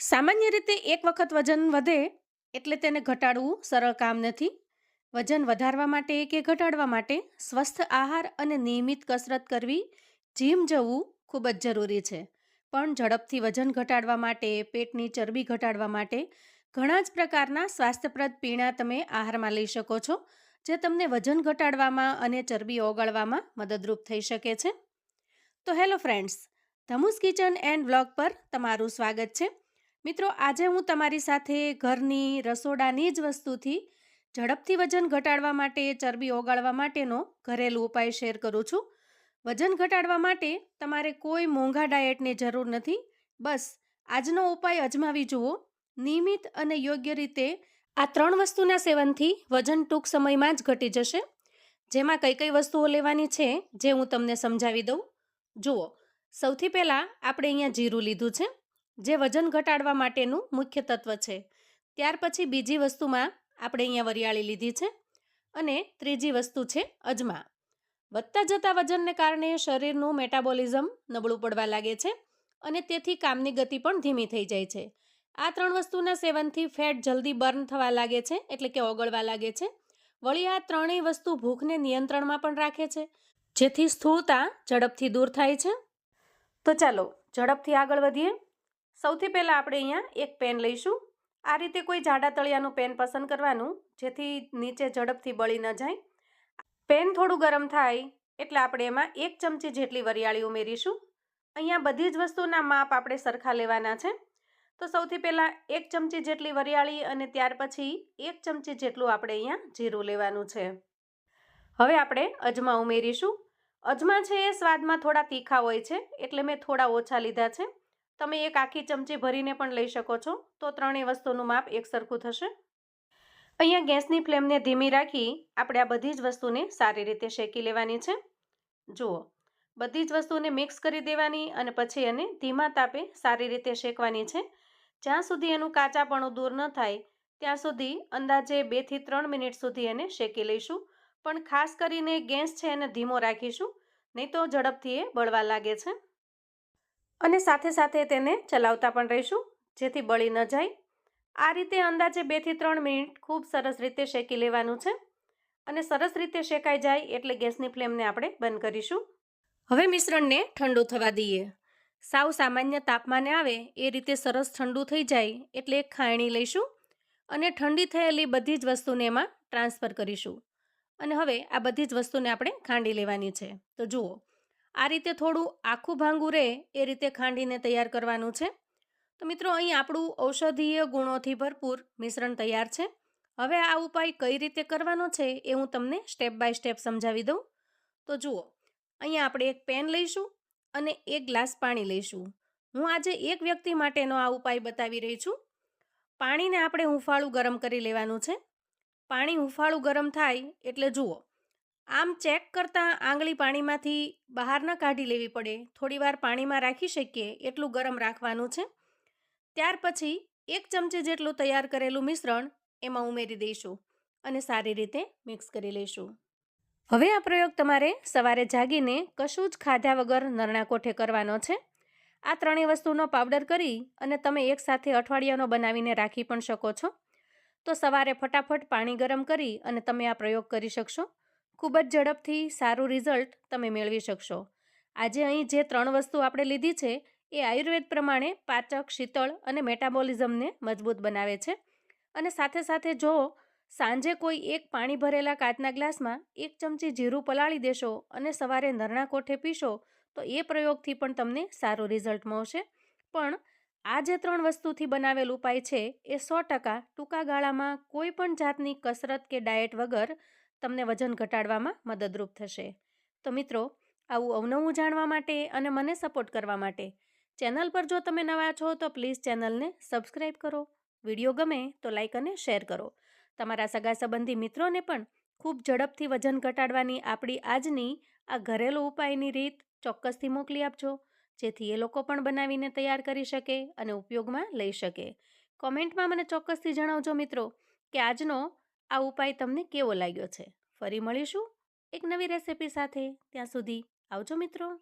સામાન્ય રીતે એક વખત વજન વધે એટલે તેને ઘટાડવું સરળ કામ નથી. વજન વધારવા માટે કે ઘટાડવા માટે સ્વસ્થ આહાર અને નિયમિત કસરત કરવી જીમ જવું ખૂબ જ જરૂરી છે. પણ ઝડપથી વજન ઘટાડવા માટે, પેટની ચરબી ઘટાડવા માટે ઘણા જ પ્રકારના સ્વાસ્થ્યપ્રદ પીણા તમે આહારમાં લઈ શકો છો, જે તમને વજન ઘટાડવામાં અને ચરબી ઓગાળવામાં મદદરૂપ થઈ શકે છે. તો હેલો ફ્રેન્ડ્સ ધમુસ કિચન એન્ડ વ્લોગ પર તમારું સ્વાગત છે. મિત્રો, આજે હું તમારી સાથે ઘરની રસોડાની જ વસ્તુથી ઝડપથી વજન ઘટાડવા માટે, ચરબી ઓગાળવા માટેનો ઘરેલું ઉપાય શેર કરું છું. વજન ઘટાડવા માટે તમારે કોઈ મોંઘા ડાયટની જરૂર નથી. બસ, આજનો ઉપાય અજમાવી જુઓ. નિયમિત અને યોગ્ય રીતે આ ત્રણ વસ્તુના સેવનથી વજન ટૂંક સમયમાં જ ઘટી જશે. જેમાં કઈ કઈ વસ્તુઓ લેવાની છે, જે હું તમને સમજાવી દઉં. જુઓ, સૌથી પહેલાં આપણે અહીંયા જીરું લીધું છે. જે વજન ઘટાડવા માટેનું મુખ્ય તત્વ છે. ત્યાર પછી બીજી વસ્તુમાં આપણે અહીંયા વરિયાળી લીધી છે અને ત્રીજી વસ્તુ છે અજમા. વધતા જતા વજનને કારણે શરીરનું મેટાબોલિઝમ નબળું પડવા લાગે છે અને તેથી કામની ગતિ પણ ધીમી થઈ જાય છે. આ ત્રણ વસ્તુના સેવનથી ફેટ જલ્દી બર્ન થવા લાગે છે એટલે કે ઓગળવા લાગે છે. વળી આ ત્રણેય વસ્તુ ભૂખને નિયંત્રણમાં પણ રાખે છે. જેથી સ્થૂળતા ઝડપથી દૂર થાય છે. તો ચાલો ઝડપથી આગળ વધીએ. સૌથી પહેલાં આપણે અહીંયા એક પેન લઈશું. આ રીતે કોઈ જાડા તળિયાનું પેન પસંદ કરવાનું, જેથી નીચે ઝડપથી બળી ન જાય. પેન થોડું ગરમ થાય, એટલે આપણે એમાં એક ચમચી જેટલી વરિયાળી ઉમેરીશું. અહીંયા બધી જ વસ્તુના માપ આપણે સરખા લેવાના છે. તો સૌથી પહેલાં એક ચમચી જેટલી વરિયાળી અને ત્યાર પછી એક ચમચી જેટલું આપણે અહીંયા જીરું લેવાનું છે. હવે આપણે અજમા ઉમેરીશું. અજમા છે એ સ્વાદમાં થોડા તીખા હોય છે, એટલે મેં થોડા ઓછા લીધા છે. તમે એક આખી ચમચી ભરીને પણ લઈ શકો છો. તો ત્રણેય વસ્તુનું માપ એક સરખું થશે. અહીંયા ગેસની ફ્લેમને ધીમી રાખી આપણે આ બધી જ વસ્તુને સારી રીતે શેકી લેવાની છે. જુઓ, બધી જ વસ્તુને મિક્સ કરી દેવાની અને પછી એને ધીમા તાપે સારી રીતે શેકવાની છે. જ્યાં સુધી એનું કાચાપણું દૂર ન થાય, ત્યાં સુધી અંદાજે બેથી ત્રણ મિનિટ સુધી એને શેકી લઈશું. પણ ખાસ કરીને ગેસ છે એને ધીમો રાખીશું, નહીં તો ઝડપથી એ બળવા લાગે છે. અને સાથે સાથે તેને ચલાવતા પણ રહીશું, જેથી બળી ન જાય. આ રીતે અંદાજે બેથી ત્રણ મિનિટ ખૂબ સરસ રીતે શેકી લેવાનું છે. અને સરસ રીતે શેકાઈ જાય એટલે ગેસની ફ્લેમને આપણે બંધ કરીશું. હવે મિશ્રણને ઠંડુ થવા દઈએ. સાવ સામાન્ય તાપમાને આવે એ રીતે સરસ ઠંડુ થઈ જાય એટલે એક ખાયણી લઈશું અને ઠંડી થયેલી બધી જ વસ્તુને એમાં ટ્રાન્સફર કરીશું. અને હવે આ બધી જ વસ્તુને આપણે ખાંડી લેવાની છે. તો જુઓ આ રીતે થોડું આખું ભાંગું રહે એ રીતે ખાંડીને તૈયાર કરવાનું છે. તો મિત્રો, અહીં આપણું ઔષધીય ગુણોથી ભરપૂર મિશ્રણ તૈયાર છે. હવે આ ઉપાય કઈ રીતે કરવાનો છે એ હું તમને સ્ટેપ બાય સ્ટેપ સમજાવી દઉં. તો જુઓ, અહીંયા આપણે એક પેન લઈશું અને એક ગ્લાસ પાણી લઈશું. હું આજે એક વ્યક્તિ માટેનો આ ઉપાય બતાવી રહી છું. પાણીને આપણે હુંફાળું ગરમ કરી લેવાનું છે. પાણી હુંફાળું ગરમ થાય એટલે જુઓ આમ ચેક કરતાં આંગળી પાણીમાંથી બહાર ન કાઢી લેવી પડે. થોડીવાર પાણીમાં રાખી શકીએ, એટલું ગરમ રાખવાનું છે. ત્યાર પછી એક ચમચી જેટલું તૈયાર કરેલું મિશ્રણ એમાં ઉમેરી દઈશું અને સારી રીતે મિક્સ કરી લઈશું. હવે આ પ્રયોગ તમારે સવારે જાગીને કશું જ ખાધા વગર નરણા કોઠે કરવાનો છે. આ ત્રણેય વસ્તુનો પાવડર કરી અને તમે એકસાથે અઠવાડિયાનો બનાવીને રાખી પણ શકો છો. તો સવારે ફટાફટ પાણી ગરમ કરી અને તમે આ પ્રયોગ કરી શકશો. ખૂબ જ ઝડપથી સારું રિઝલ્ટ તમે મેળવી શકશો. આજે અહીં જે ત્રણ વસ્તુ આપણે લીધી છે, એ આયુર્વેદ પ્રમાણે પાચક, શીતળ અને મેટાબોલિઝમને મજબૂત બનાવે છે. અને સાથે સાથે જો સાંજે કોઈ એક પાણી ભરેલા કાચના ગ્લાસમાં એક ચમચી જીરું પલાળી દેશો અને સવારે નરણા કોઠે પીશો, તો એ પ્રયોગથી પણ તમને સારું રિઝલ્ટ મળશે. પણ આ જે ત્રણ વસ્તુથી બનાવેલ ઉપાય છે, એ સો ટકા ટૂંકા ગાળામાં કોઈ પણ જાતની કસરત કે ડાયટ વગર તમને વજન ઘટાડવામાં મદદરૂપ થશે. તો મિત્રો, આવું અવનવું જાણવા માટે અને મને સપોર્ટ કરવા માટે ચેનલ પર જો તમે નવા છો, તો પ્લીઝ ચેનલને સબસ્ક્રાઈબ કરો. વીડિયો ગમે તો લાઇક અને શેર કરો. તમારા સગા સંબંધી મિત્રોને પણ ખૂબ ઝડપથી વજન ઘટાડવાની આપણી આજની આ ઘરેલું ઉપાયની રીત ચોક્કસથી મોકલી આપજો. જેથી એ લોકો પણ બનાવીને તૈયાર કરી શકે અને ઉપયોગમાં લઈ શકે. કોમેન્ટમાં મને ચોક્કસથી જણાવજો મિત્રો, કે આજનો આ ઉપાય તમને કેવો લાગ્યો છે? ફરી મળીશું એક નવી રેસિપી સાથે. ત્યાં સુધી આવજો મિત્રો.